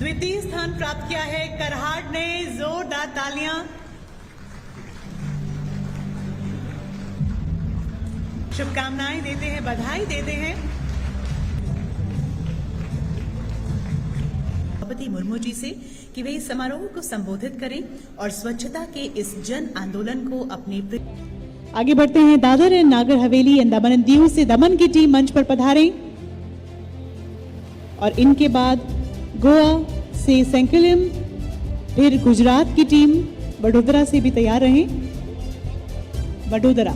द्वितीय स्थान प्राप्त किया है करहाट ने जोरदार तालियाँ। शुभकामनाएँ देते हैं, बधाई देते हैं। द्रौपदी मुर्मू जी से कि वे इस समारोह को संबोधित करें और स्वच्छता के इस जन आंदोलन को अपने आगे बढ़ते हैं, दादर एंड नागर हवेली एंड दमन दीव से दमन की टीम मंच पर पधारें। और इनके बाद गोवा से सेंकलिम फिर गुजरात की टीम वडोदरा से भी तैयार रहें। वडोदरा।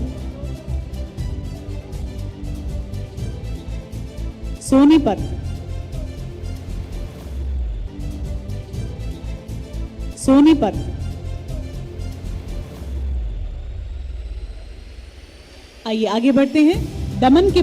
सोनीपत सोनीपत आइए आगे बढ़ते हैं। दमन के